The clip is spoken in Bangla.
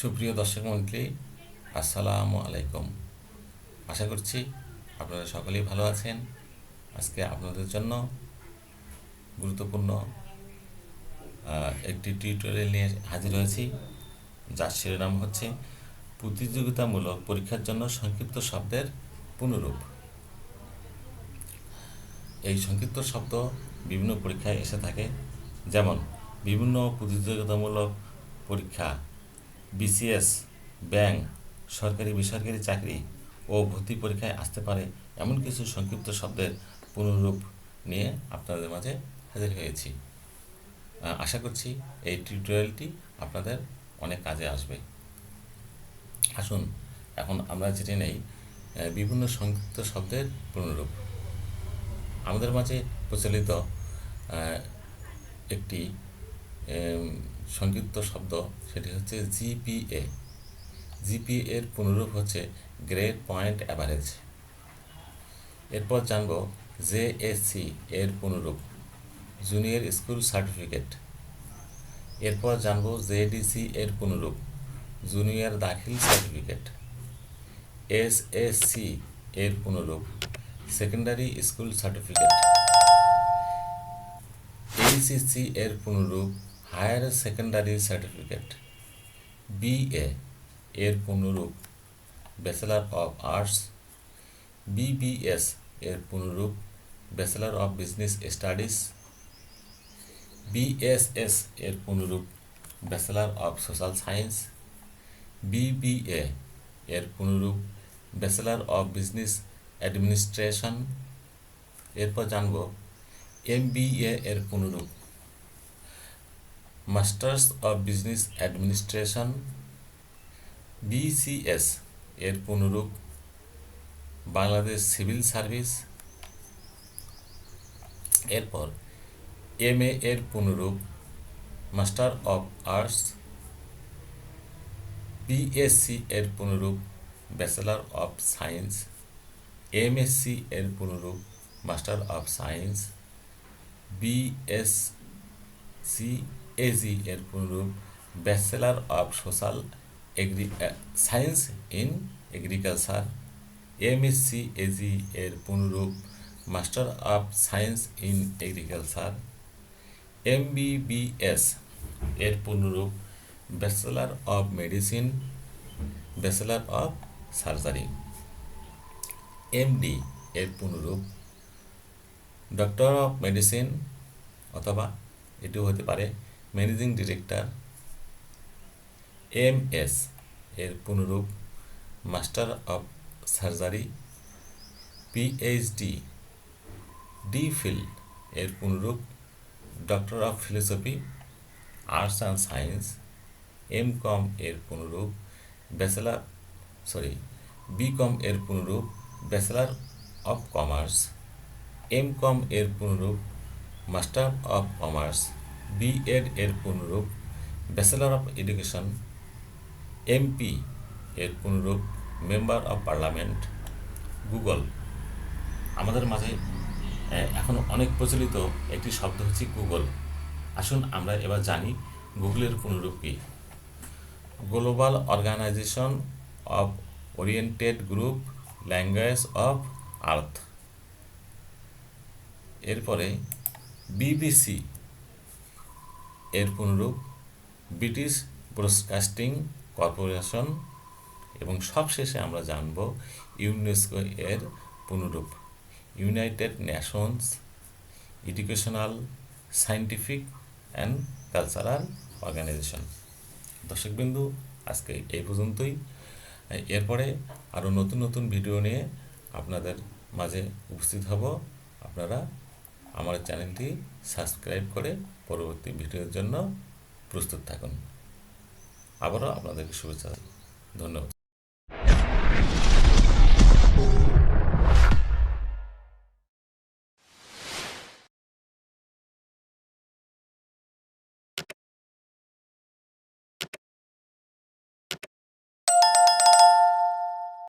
সুপ্রিয় দর্শক মন্ত্রী আসসালামু আলাইকুম। আশা করছি আপনারা সকলেই ভালো আছেন। আজকে আপনাদের জন্য গুরুত্বপূর্ণ একটি টিউটোরিয়াল নিয়ে হাজির হয়েছি, যার শিরোনাম হচ্ছে প্রতিযোগিতামূলক পরীক্ষার জন্য সংক্ষিপ্ত শব্দের পুনরূপ। এই সংক্ষিপ্ত শব্দ বিভিন্ন পরীক্ষায় এসে থাকে। যেমন, বিভিন্ন প্রতিযোগিতামূলক পরীক্ষা বিসিএস, ব্যাংক, সরকারি, বেসরকারি চাকরি ও ভর্তি পরীক্ষায় আসতে পারে এমন কিছু সংক্ষিপ্ত শব্দের পুনরূপ নিয়ে আপনাদের মাঝে হাজির হয়েছি। আশা করছি এই টিউটোরিয়ালটি আপনাদের অনেক কাজে আসবে। আসুন, এখন আমরা জেনে নেই বিভিন্ন সংক্ষিপ্ত শব্দের পুনরূপ। আমাদের মাঝে প্রচলিত একটি সংক্ষিপ্ত শব্দ, সেটি হচ্ছে জিপিএ জিপিএ এর পুনরূপ হচ্ছে গ্রেড পয়েন্ট অ্যাভারেজ। এরপর জানব জেএসসি এর পুনরূপ জুনিয়র স্কুল সার্টিফিকেট। এরপর জানব জেডিসি এর পুনরূপ জুনিয়র দাখিল সার্টিফিকেট। এসএসসি এর পুনরূপ সেকেন্ডারি স্কুল সার্টিফিকেট। এইচএসসি এর পুনরূপ হায়ার সেকেন্ডারি সার্টিফিকেট বিএ এর পুনরূপ ব্যাচেলার অফ আর্টস বিবিএস এর পুনরূপ bachelor of business studies BSS এর পুনরূপ bachelor of social science BBA এর পুনরূপ ব্যাচেলার অফ বিজনেস অ্যাডমিনিস্ট্রেশন। এরপর জানব এমবিএ এর পুনরূপ masters of business administration BCS এর পুনরূপ বাংলাদেশ সিভিল সার্ভিস। এরপর এম এ এর পুনরূপ মাস্টার অফ আর্টস বিএসসি এর পুনরূপ ব্যাচেলার অফ সায়েন্স এমএসসি এর পুনরূপ master of science BSc AG এর পুনরূপ bachelor of social agri science in agriculture, MSc AG এর পুনরূপ master of science in agriculture, MBBS এর পুনরূপ bachelor of medicine, bachelor of surgery. MD এর পুনরূপ ডক্টর অফ মেডিসিন অথবা এটিও হতে পারে ম্যানেজিং ডিরেক্টর এম এস এর পুনরূপ master of surgery, PhD, D phil এর পুনরূপ doctor of philosophy, arts and science, M com এর পুনরূপ ব্যাচেলার, সরি, বি কম এর পুনরূপ bachelor of commerce, M com এর পুনরূপ master of commerce B Ed এর পুনরূপ ব্যাচেলার অফ এডুকেশন এমপি এর পুনরূপ মেম্বার অফ পার্লামেন্ট গুগল আমাদের মাঝে এখন অনেক প্রচলিত একটি শব্দ হচ্ছে গুগল আসুন আমরা এবার জানি গুগলের পুনরূপ কী। Global organization of oriented group language of earth এরপরে বিবিসি এর পুনরূপ ব্রিটিশ ব্রডকাস্টিং কর্পোরেশন এবং সবশেষে আমরা জানব ইউনেস্কো এর পুনরূপ united nations educational scientific and cultural organization. দর্শকবিন্দু, আজকে এই পর্যন্তই। এরপরে আরও নতুন নতুন ভিডিও নিয়ে আপনাদের মাঝে উপস্থিত হব। আপনারা আমার চ্যানেলটি সাবস্ক্রাইব করে পরবর্তী ভিডিওর জন্য প্রস্তুত থাকুন। আবারও আপনাদেরকে শুভেচ্ছা ধন্যবাদ।